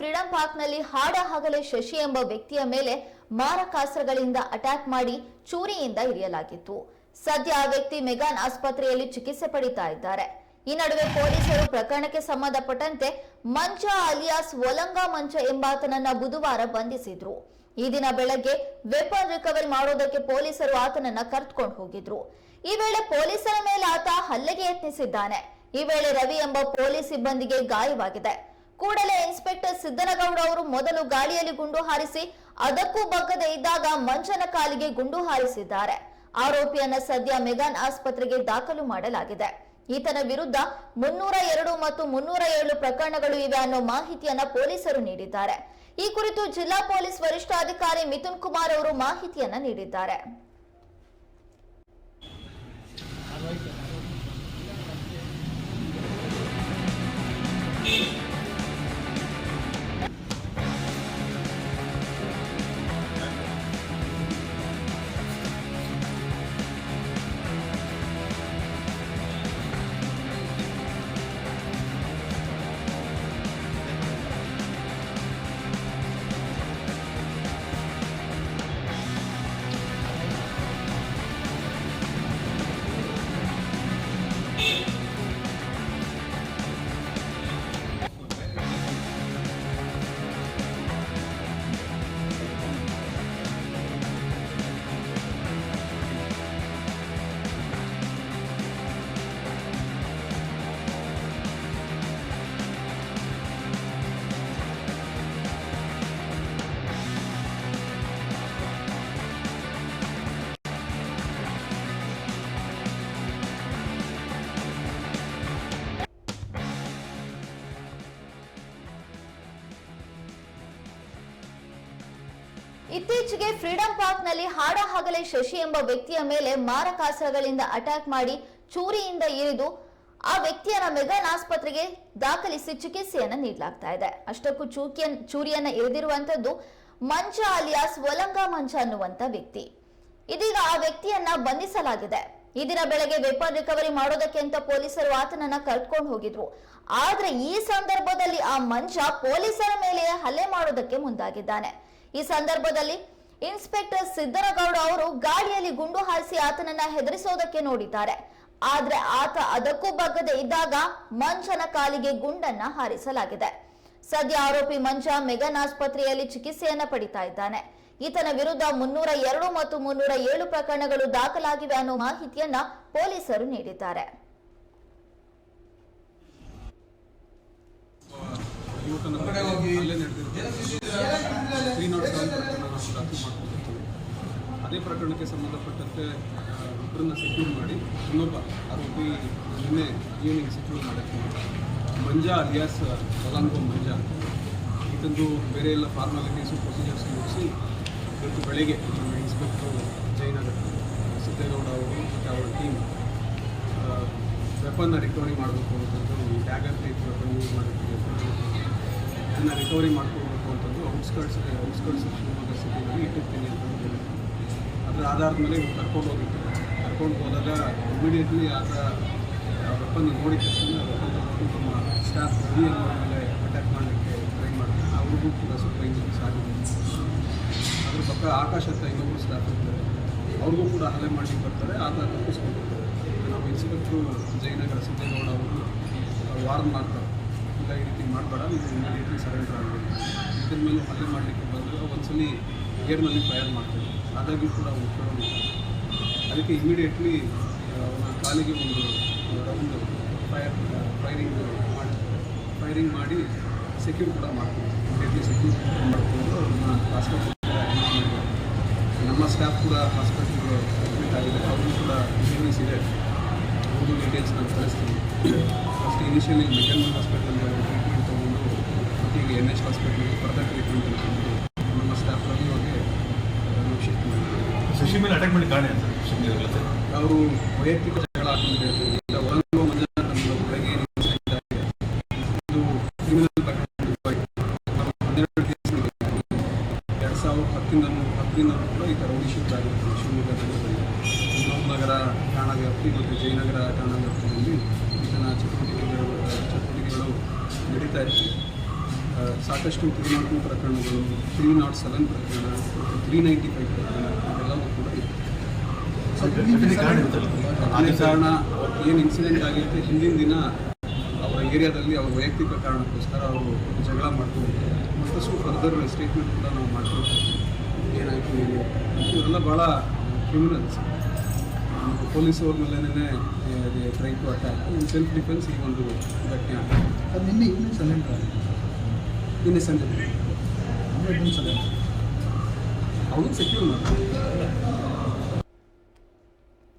Freedom ಪಾರ್ಕ್ನಲ್ಲಿ ಹಾಡ ಹಗಲೇ ಶಶಿ ಎಂಬ ವ್ಯಕ್ತಿಯ ಮೇಲೆ ಮಾರಕಾಸ್ತ್ರಗಳಿಂದ ಅಟ್ಯಾಕ್ ಮಾಡಿ ಚೂರಿಯಿಂದ ಇರಿಯಲಾಗಿತ್ತು ಸದ್ಯ ಆ ವ್ಯಕ್ತಿ ಮೆಗಾನ್ ಆಸ್ಪತ್ರೆಯಲ್ಲಿ ಚಿಕಿತ್ಸೆ ಪಡಿತಾ ಇದ್ದಾರೆ. ಈ ನಡುವೆ ಪೊಲೀಸರು ಪ್ರಕರಣಕ್ಕೆ ಸಂಬಂಧಪಟ್ಟಂತೆ ಮಂಚ ಅಲಿಯಾಸ್ ಒಲಂಗ ಮಂಚ ಎಂಬಾತನನ್ನ ಬುಧವಾರ ಬಂಧಿಸಿದ್ರು. ಈ ದಿನ ಬೆಳಗ್ಗೆ ವೆಪನ್ ರಿಕವರಿ ಮಾಡೋದಕ್ಕೆ ಪೊಲೀಸರು ಆತನನ್ನ ಕರ್ತ್ಕೊಂಡು ಹೋಗಿದ್ರು. ಈ ವೇಳೆ ಪೊಲೀಸರ ಮೇಲೆ ಆತ ಹಲ್ಲೆಗೆ ಯತ್ನಿಸಿದ್ದಾನೆ. ಈ ವೇಳೆ ರವಿ ಎಂಬ ಪೊಲೀಸ್ ಸಿಬ್ಬಂದಿಗೆ ಗಾಯವಾಗಿದೆ. ಕೂಡಲೇ ಇನ್ಸ್ಪೆಕ್ಟರ್ ಸಿದ್ದನಗೌಡ ಅವರು ಮೊದಲು ಗಾಳಿಯಲ್ಲಿ ಗುಂಡು ಹಾರಿಸಿ, ಅದಕ್ಕೂ ಬಗ್ಗದೆ ಇದ್ದಾಗ ಮಂಚನ ಕಾಲಿಗೆ ಗುಂಡು ಹಾರಿಸಿದ್ದಾರೆ. ಆರೋಪಿಯನ್ನ ಸದ್ಯ ಮೆಗಾನ್ ಆಸ್ಪತ್ರೆಗೆ ದಾಖಲು ಮಾಡಲಾಗಿದೆ. ಈತನ ವಿರುದ್ಧ ಮುನ್ನೂರ ಎರಡು ಮತ್ತು ಮುನ್ನೂರ ಏಳು ಪ್ರಕರಣಗಳು ಇವೆ ಅನ್ನೋ ಮಾಹಿತಿಯನ್ನ ಪೊಲೀಸರು ನೀಡಿದ್ದಾರೆ. ಈ ಕುರಿತು ಜಿಲ್ಲಾ ಪೊಲೀಸ್ ವರಿಷ್ಠಾಧಿಕಾರಿ ಮಿಥುನ್ ಕುಮಾರ್ ಅವರು ಮಾಹಿತಿಯನ್ನ ನೀಡಿದ್ದಾರೆ. ಇತ್ತೀಚೆಗೆ ಫ್ರೀಡಂ ಪಾರ್ಕ್ನಲ್ಲಿ ಹಾಡ ಹಗಲೇ ಶಶಿ ಎಂಬ ವ್ಯಕ್ತಿಯ ಮೇಲೆ ಮಾರಕಾಸ್ತ್ರಗಳಿಂದ ಅಟ್ಯಾಕ್ ಮಾಡಿ ಚೂರಿಯಿಂದ ಇರಿದು ಆ ವ್ಯಕ್ತಿಯನ್ನ ಮೆಗಾನ್ ಆಸ್ಪತ್ರೆಗೆ ದಾಖಲಿಸಿ ಚಿಕಿತ್ಸೆಯನ್ನ ನೀಡಲಾಗ್ತಾ ಇದೆ. ಅಷ್ಟಕ್ಕೂ ಚೂಕಿಯ ಚೂರಿಯನ್ನ ಇರಿದಿರುವಂತದ್ದು ಮಂಚ ಅಲಿಯಾಸ್ ಒಲಂಗ ಮಂಚ ಅನ್ನುವಂತ ವ್ಯಕ್ತಿ. ಇದೀಗ ಆ ವ್ಯಕ್ತಿಯನ್ನ ಬಂಧಿಸಲಾಗಿದೆ. ಈ ದಿನ ಬೆಳಗ್ಗೆ ವೆಪನ್ ರಿಕವರಿ ಮಾಡೋದಕ್ಕೆ ಅಂತ ಪೊಲೀಸರು ಆತನನ್ನ ಕರ್ಕೊಂಡು ಹೋಗಿದ್ರು. ಆದ್ರೆ ಈ ಸಂದರ್ಭದಲ್ಲಿ ಆ ಮಂಚ ಪೊಲೀಸರ ಮೇಲೆ ಹಲ್ಲೆ ಮಾಡೋದಕ್ಕೆ ಮುಂದಾಗಿದ್ದಾನೆ. ಈ ಸಂದರ್ಭದಲ್ಲಿ ಇನ್ಸ್ಪೆಕ್ಟರ್ ಸಿದ್ದರಗೌಡ ಅವರು ಗಾಡಿಯಲ್ಲಿ ಗುಂಡು ಹಾರಿಸಿ ಆತನನ್ನ ಹೆದರಿಸೋದಕ್ಕೆ ನೋಡಿದ್ದಾರೆ. ಆದ್ರೆ ಆತ ಅದಕ್ಕೂ ಬಗ್ಗದೆ ಇದ್ದಾಗ ಮಂಚನ ಕಾಲಿಗೆ ಗುಂಡನ್ನ ಹಾರಿಸಲಾಗಿದೆ. ಸದ್ಯ ಆರೋಪಿ ಮಂಚ ಮೆಗನ್ ಆಸ್ಪತ್ರೆಯಲ್ಲಿ ಚಿಕಿತ್ಸೆಯನ್ನ ಪಡಿತಾ ಇದ್ದಾನೆ. ಈತನ ವಿರುದ್ಧ ಮುನ್ನೂರ ಎರಡು ಮತ್ತು ಮುನ್ನೂರ ಏಳು ಪ್ರಕರಣಗಳು ದಾಖಲಾಗಿವೆ ಅನ್ನೋ ಮಾಹಿತಿಯನ್ನ ಪೊಲೀಸರು ನೀಡಿದ್ದಾರೆ. ನಾವು ಅದೇ ಪ್ರಕರಣಕ್ಕೆ ಸಂಬಂಧಪಟ್ಟಂತೆ ಇಬ್ಬರನ್ನ ಸೆಕ್ಯೂರ್ ಮಾಡಿ, ಇನ್ನೊಬ್ಬ ಆರೋಪಿ ನಿನ್ನೆ ಈವ್ನಿಂಗ್ ಸೆಕ್ಯೂರ್ ಮಾಡಕ್ಕೆ ಮಂಜಾ ಅಲಿಯಾಸ್ ಒಲಾಂಗೋ ಮಂಜಾ. ಇದೊಂದು ಬೇರೆ ಎಲ್ಲ ಫಾರ್ಮಾಲಿಟೀಸು ಪ್ರೊಸೀಜರ್ಸ್ ಮುಗಿಸಿ, ಇವತ್ತು ಬೆಳಗ್ಗೆ ನಮ್ಮ ಇನ್ಸ್ಪೆಕ್ಟರ್ ಜಯನಗರ್, ಸಿದ್ದೇಗೌಡ ಅವರು ಮತ್ತು ಅವರ ಟೀಮ್ ವೆಪನ್ನ ರಿಕವರಿ ಮಾಡಬೇಕು ಅಂತಂದು ಈ ಟ್ಯಾಗರ್ ಟೈಪ್ ವೆಪನ್ ಯೂಸ್ ಮಾಡಿರ್ತೀವಿ ಅದನ್ನು ರಿಕವರಿ ಮಾಡ್ಕೋಬೇಕು ಅಂತಂದು ಔಟ್ಸ್ಕರ್ಟ್ಸ್ ಔಟ್ಸ್ಕರ್ಟ್ಸ್ ಶಿವಮೊಗ್ಗ ಸಿಟಿನಲ್ಲಿ ಇಟ್ಟಿರ್ತೀನಿ ಅಂತ ಹೇಳಿದ್ರು ಅದರ ಆಧಾರದ ಮೇಲೆ ಇವ್ರು ಕರ್ಕೊಂಡು ಹೋಗಿತ್ತು ಕರ್ಕೊಂಡು ಹೋದಾಗ ಇಮಿಡಿಯೇಟ್ಲಿ ಆತ ವೆಪನ್ ನೋಡಿದ ತಕ್ಷಣ ನಮ್ಮ ಸ್ಟಾಫ್ ಬಿ ಮೇಲೆ ಅಟ್ಯಾಕ್ ಮಾಡಲಿಕ್ಕೆ ಟ್ರೈ ಮಾಡ್ತಾರೆ. ಅವ್ರಿಗೂ ಕೂಡ ಸ್ವಲ್ಪ ಇಂಜಿನಿಯರ್ಸ್ ಆಗಿದೆ ಅದ್ರ ಪಕ್ಕ ಆಕಾಶ ಅಂತ ಇನ್ನೊಬ್ಬರು ಸ್ಟಾಫ್ ಇರ್ತಾರೆ. ಅವ್ರಿಗೂ ಕೂಡ ಹಲ್ಲೆ ಮಾಡಲಿಕ್ಕೆ ಬರ್ತಾರೆ. ಆತ ತಪ್ಪಿಸ್ಕೊಂಡಿರ್ತಾರೆ. ನಾವು ಇನ್ಸ್ಪೆಕ್ಟ್ರು ಜಯನಗರ ಸಿದ್ದೇಗೌಡ ಅವರು ವಾರ್ನ್ ಮಾಡ್ತಾರೆ. ಇಲ್ಲ ಈ ರೀತಿ ಮಾಡಬೇಡ, ನೀವು ಇಮಿಡಿಯೇಟ್ಲಿ ಸರೆಂಡರ್ ಆಗಬೇಕು. ಇದ್ರ ಮೇಲೆ ಹಲ್ಲೆ ಮಾಡಲಿಕ್ಕೆ ಬಂದಾಗ ಒಂದ್ಸಲಿ ಏರ್ನಲ್ಲಿ ಫೈರ್ ಮಾಡ್ತಾರೆ. ಆದಾಗ್ಯೂ ಕೂಡ ಅವ್ರು ಅದಕ್ಕೆ ಇಮಿಡಿಯೇಟ್ಲಿ ಅವನ ಕಾಲಿಗೆ ಒಂದು ರೌಂಡ್ ಫೈರ್ ಫೈರಿಂಗ್ ಮಾಡಿ ಫೈರಿಂಗ್ ಮಾಡಿ ಸೆಕ್ಯೂರ್ ಕೂಡ ಮಾಡ್ತೀವಿ ಇಮಿಡಿಯೇಟ್ಲಿ ಸೆಕ್ಯೂರ್ ಮಾಡಿಕೊಂಡು ಅವ್ರನ್ನ ಆಸ್ಪತ್ರೆ ನಮ್ಮ ಸ್ಟಾಫ್ ಕೂಡ ಹಾಸ್ಪಿಟಲ್ ಅಡ್ಮಿಟ್ ಆಗಿದೆ. ಅವರು ಕೂಡ ಇಂಜುರೀಸ್ ಇದೆ. ಅವ್ರದ್ದು ಡೀಟೇಲ್ಸ್ ನಾನು ಕಳಿಸ್ತೀನಿ. ಫಸ್ಟ್ ಇನಿಷಿಯಲಿ ಮೆಕಲ್ಮನ್ ಹಾಸ್ಪಿಟಲಲ್ಲಿ ಅವರು ಟ್ರೀಟ್ಮೆಂಟ್ ತೊಗೊಂಡು ಮತ್ತು ಈಗ ಎನ್ ಎಚ್ ಹಾಸ್ಪಿಟಲ್ಗೆ ಫರ್ದರ್ ಟ್ರೀಟ್ಮೆಂಟ್ ತೊಗೊಂಡು ನಮ್ಮ ಸ್ಟಾಫ್ ರವಿಯವ್ರಿಗೆ ನಾವು ಶಿಫ್ಟ್ ಮಾಡಿದ್ದೀವಿ ಶಶಿ ಮೇಲೆ ಅಟ್ಯಾಕ್ ಮಾಡಿ ಕಾಣೆ ಅಂತ ಅವರು ವೈಯಕ್ತಿಕ ಜಗಳ ಹಾಕೊಂಡು ಇಲ್ಲ ಒಳಗುವ ಮಜಾ ನಮ್ಮದು ಬೆಳಗ್ಗೆ ಏನು incident ಆಗಿದೆ. ಇದು ಕ್ರಿಮಿನಲ್ ಪ್ರಕರಣ ನಾವು ಹನ್ನೆರಡು ಕೇಸ್ ಎರಡು ಸಾವಿರದ ಹತ್ತಿಂದನೂ ಹತ್ತಿಂದನೂ ಕೂಡ ಈ ಥರ ಶೂಟ್ ಆಗಿರುತ್ತೆ ಶಿವಮೊಗ್ಗ ನಗರದಲ್ಲಿ ವಿನೋದ್ ನಗರ ಮತ್ತು ಜಯನಗರ ಠಾಣಾ ವ್ಯಾಪ್ತಿಯಲ್ಲಿ ಈತನ ಚಟುವಟಿಕೆಗಳು ಚಟುವಟಿಕೆಗಳು ನಡೀತಾ ಇದೆ ಸಾಕಷ್ಟು ಸಾಕಷ್ಟು ನಾಟ್ ತಿರುಮಾಟು ಪ್ರಕರಣಗಳು ತ್ರೀ ನಾಟ್ ಸೆವೆನ್ ಪ್ರಕರಣ ಮತ್ತು ತ್ರೀ ನೈಂಟಿ ಫೈವ್ ಪ್ರಕರಣ ಇವೆಲ್ಲವೂ ಕೂಡ ಇದೆ ಕಾರಣ ಏನು ಸರ್? ಅದೇ ಕಾರಣ ಏನು ಇನ್ಸಿಡೆಂಟ್ ಆಗಿರುತ್ತೆ ಹಿಂದಿನ ದಿನ ಅವರ ಏರಿಯಾದಲ್ಲಿ ಅವರ ವೈಯಕ್ತಿಕ ಕಾರಣಕ್ಕೋಸ್ಕರ ಅವರು ಜಗಳ ಮಾಡ್ಕೊಂಡು ಮತ್ತಷ್ಟು ಫರ್ದರ್ ಸ್ಟೇಟ್ಮೆಂಟ್ ಕೂಡ ನಾವು ಮಾಡ್ಕೊಂಡು ಏನಾಯಿತು ಇವೆಲ್ಲ ಭಾಳ ಕ್ರಿಮಿನಲ್ಸ್ ಪೊಲೀಸ್ ಅವ್ರ ಮೇಲೇ try to attack in self defence ಈ ಒಂದು ಘಟನೆ ಅದು ನಿನ್ನೆ ಇನ್ನೂ ಸಲೆಂಡರ್ ನಿನ್ನೆ ಸಂಜೆ. ಅವನು ಸೆಕ್ಯೂರ್ ಮಾಡ್ತಾರೆ.